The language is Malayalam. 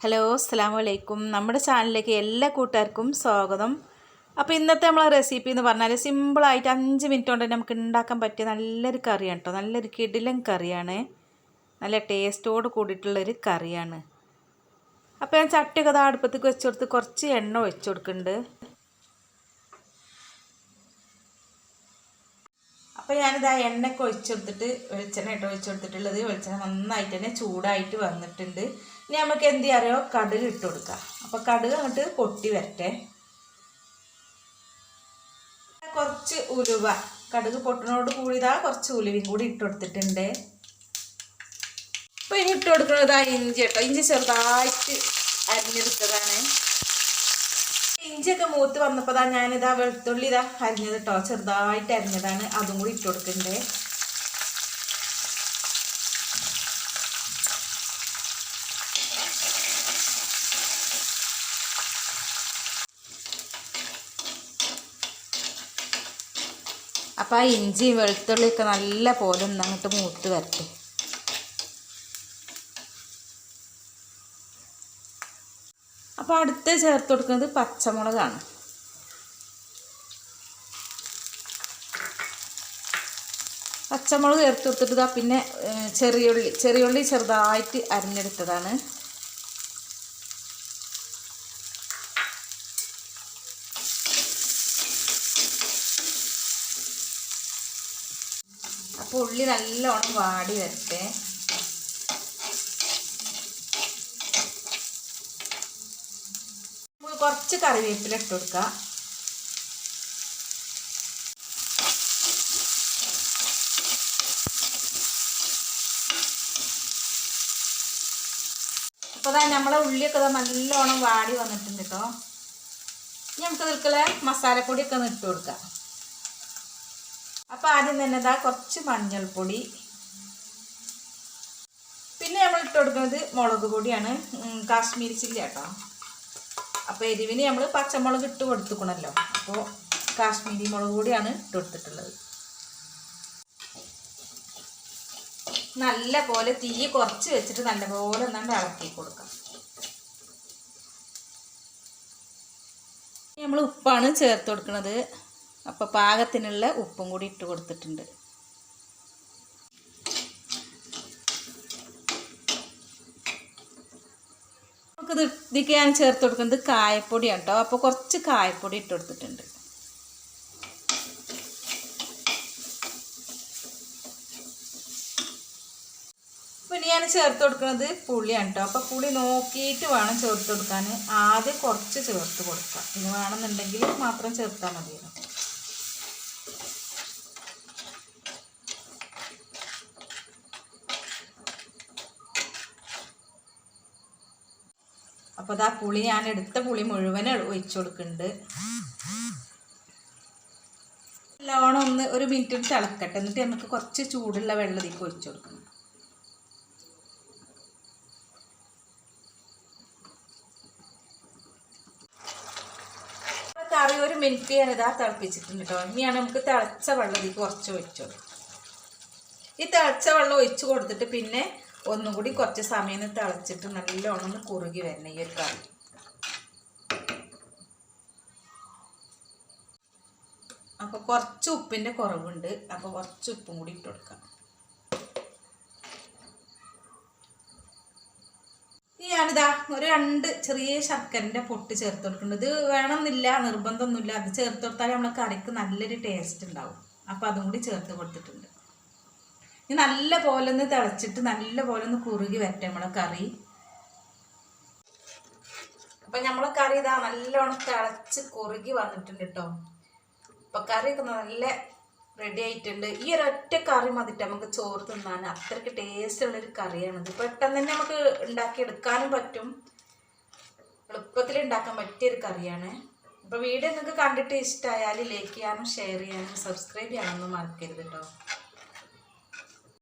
ഹലോ അസ്സാം വലൈക്കും നമ്മുടെ ചാനലിലേക്ക് എല്ലാ കൂട്ടുകാർക്കും സ്വാഗതം. അപ്പോൾ ഇന്നത്തെ നമ്മളെ റെസിപ്പി എന്ന് പറഞ്ഞാൽ സിമ്പിളായിട്ട് അഞ്ച് മിനിറ്റ് കൊണ്ട് നമുക്ക് ഉണ്ടാക്കാൻ പറ്റിയ നല്ലൊരു കറിയാണ് കേട്ടോ നല്ലൊരു കിടിലൻ കറിയാണ്. നല്ല ടേസ്റ്റോട് കൂടിയിട്ടുള്ളൊരു കറിയാണ്. അപ്പോൾ ഞാൻ ചട്ടിയൊക്കെ അത് അടുപ്പത്തേക്ക് വെച്ച് കൊടുത്ത് കുറച്ച് എണ്ണ ഒഴിച്ചു കൊടുക്കുന്നുണ്ട്. അപ്പോൾ ഞാനിത് ആ എണ്ണയൊക്കെ ഒഴിച്ചെടുത്തിട്ട് വെളിച്ചെണ്ണ ഇട്ട് ഒഴിച്ചെടുത്തിട്ടുള്ളത്. വെളിച്ചെണ്ണ നന്നായിട്ട് തന്നെ ചൂടായിട്ട് വന്നിട്ടുണ്ട്. ഇനി നമുക്ക് എന്ത് അറിയോ? കടുക് ഇട്ട് കൊടുക്കാം. അപ്പോൾ കടുക് അങ്ങോട്ട് പൊട്ടി വരട്ടെ. കുറച്ച് ഉലുവ. കടുക് പൊട്ടിനോട് കൂടിയതാ കുറച്ച് ഉലുവയും കൂടി ഇട്ട് കൊടുത്തിട്ടുണ്ട്. അപ്പോൾ ഇനി ഇട്ട് കൊടുക്കുന്നത് ഇഞ്ചി കേട്ടോ. ഇഞ്ചി ചെറുതായിട്ട് അരിഞ്ഞെടുത്തതാണ്. ഇഞ്ചിയൊക്കെ മൂത്ത് വന്നപ്പോൾ ഞാനിതാ വെളുത്തുള്ളി ഇതാ അരിഞ്ഞത് കേട്ടോ ചെറുതായിട്ട് അരിഞ്ഞതാണ്. അതും കൂടി ഇട്ട് കൊടുക്കണ്ടേ. അപ്പോൾ ആ ഇഞ്ചി വെളുത്തുള്ളിയൊക്കെ നല്ല പോലെ ഒന്ന് മൂത്ത് വരട്ടെ. അപ്പോൾ അടുത്ത് ചേർത്ത് കൊടുക്കുന്നത് പച്ചമുളകാണ്. പച്ചമുളക് ചേർത്ത് കൊടുത്തിട്ട് പിന്നെ ചെറിയുള്ളി ചെറിയുള്ളി ചെറുതായിട്ട് അരിഞ്ഞെടുത്തതാണ്. അപ്പോൾ ഉള്ളി നല്ലോണം വാടി വരട്ടെ. കുറച്ച് കറിവേപ്പില ഇട്ട് കൊടുക്കുക അപ്പോൾ അതാ നമ്മളെ ഉള്ളിയൊക്കെ നല്ലോണം വാടി വന്നിട്ടുണ്ട് കേട്ടോ ഇനി നമുക്ക് ഇതിൽക്കുള്ള മസാലപ്പൊടിയൊക്കെ ഒന്ന് ഇട്ട് കൊടുക്കാം. അപ്പോൾ ആദ്യം തന്നെ ഇതാ കുറച്ച് മഞ്ഞൾപ്പൊടി. പിന്നെ നമ്മൾ ഇട്ട് കൊടുക്കുന്നത് മുളക് പൊടിയാണ്. കാശ്മീരി ചില്ലി കേട്ടോ അപ്പോൾ എരിവിന് നമ്മൾ പച്ചമുളക് ഇട്ട് കൊടുത്തുക്കണല്ലോ അപ്പോൾ കാശ്മീരി മുളക് കൂടിയാണ് ഇട്ട് കൊടുത്തിട്ടുള്ളത്. നല്ല പോലെ തീ കുറച്ച് വെച്ചിട്ട് നല്ല പോലെ ഒന്നാണ്ട് ഇളക്കി കൊടുക്കാം. നമ്മൾ ഉപ്പാണ് ചേർത്ത് കൊടുക്കുന്നത് അപ്പോൾ പാകത്തിനുള്ള ഉപ്പും കൂടി ഇട്ട് കൊടുത്തിട്ടുണ്ട്. നമുക്കിത് ഇതിലേക്ക് ഞാൻ ചേർത്ത് കൊടുക്കുന്നത് കായപ്പൊടിയാണ് കേട്ടോ. അപ്പോൾ കുറച്ച് കായപ്പൊടി ഇട്ട് കൊടുത്തിട്ടുണ്ട്. പിന്നെ ഞാൻ ചേർത്ത് കൊടുക്കുന്നത് പുളിയാണ് കേട്ടോ. അപ്പോൾ പുളി നോക്കിയിട്ട് വേണം ചേർത്ത് കൊടുക്കാൻ. ആദ്യം കുറച്ച് ചേർത്ത് കൊടുക്കാം. ഇനി വേണമെന്നുണ്ടെങ്കിൽ മാത്രം ചേർത്താൽ മതിയല്ലോ. അപ്പോൾ ആ പുളി ഞാൻ എടുത്ത പുളി മുഴുവൻ ഒഴിച്ചു കൊടുക്കുന്നുണ്ട്. നല്ലോണം ഒന്ന് ഒരു മിനിറ്റ് തിളക്കട്ടെ. എന്നിട്ട് നമുക്ക് കുറച്ച് ചൂടുള്ള വെള്ളം ഇതിലേക്ക് ഒഴിച്ചു കൊടുക്കണം. കറി ഒരു മിനിറ്റ് ഞാനിതാ തിളപ്പിച്ചിട്ടുണ്ട് കേട്ടോ. ഇനിയാണ് നമുക്ക് തിളച്ച വെള്ളം ഇതിലേക്ക് കുറച്ച് ഒഴിച്ചു കൊടുക്കും ഈ തിളച്ച വെള്ളം ഒഴിച്ചു കൊടുത്തിട്ട് പിന്നെ ഒന്നും കൂടി കുറച്ച് സമയം തിളച്ചിട്ട് നല്ലോണം ഒന്ന് കുറുകി വരണം ഈ ഒരു കറി. അപ്പോൾ കുറച്ച് ഉപ്പിന്റെ കുറവുണ്ട്. അപ്പോൾ കുറച്ച് ഉപ്പും കൂടി ഇട്ട് കൊടുക്കാം. ഞാനിതാ ഒരു രണ്ട് ചെറിയ ശർക്കരന്റെ പൊട്ട് ചേർത്ത് കൊടുക്കുന്നുണ്ട്. ഇത് വേണമെന്നില്ല നിർബന്ധമൊന്നുമില്ല. അത് ചേർത്ത് കൊടുത്താൽ നമ്മളെ കറിക്ക് നല്ലൊരു ടേസ്റ്റ് ഉണ്ടാവും. അപ്പോൾ അതും കൂടി ചേർത്ത് കൊടുത്തിട്ടുണ്ട്. ഇനി നല്ല പോലെ ഒന്ന് തിളച്ചിട്ട് നല്ല പോലെ ഒന്ന് കുറുകി വരട്ടെ നമ്മളെ കറി. അപ്പം നമ്മളെ കറി ഇതാ നല്ലോണം തിളച്ച് കുറുകി വന്നിട്ടുണ്ട് കേട്ടോ അപ്പം കറിയൊക്കെ നല്ല റെഡി ആയിട്ടുണ്ട്. ഈ ഒരു ഒറ്റ കറി മതിട്ട് നമുക്ക് ചോറ് തിന്നാൻ. അത്രയ്ക്ക് ടേസ്റ്റ് ഉള്ളൊരു കറിയാണിത് പെട്ടെന്ന് തന്നെ നമുക്ക് ഉണ്ടാക്കിയെടുക്കാനും പറ്റും. എളുപ്പത്തിൽ ഉണ്ടാക്കാൻ പറ്റിയൊരു കറിയാണ്. അപ്പോൾ വീഡിയോ നിങ്ങൾക്ക് കണ്ടിട്ട് ഇഷ്ടമായാൽ ലൈക്ക് ചെയ്യാനും ഷെയർ ചെയ്യാനും സബ്സ്ക്രൈബ് ചെയ്യാനൊന്നും മറക്കരുത് കേട്ടോ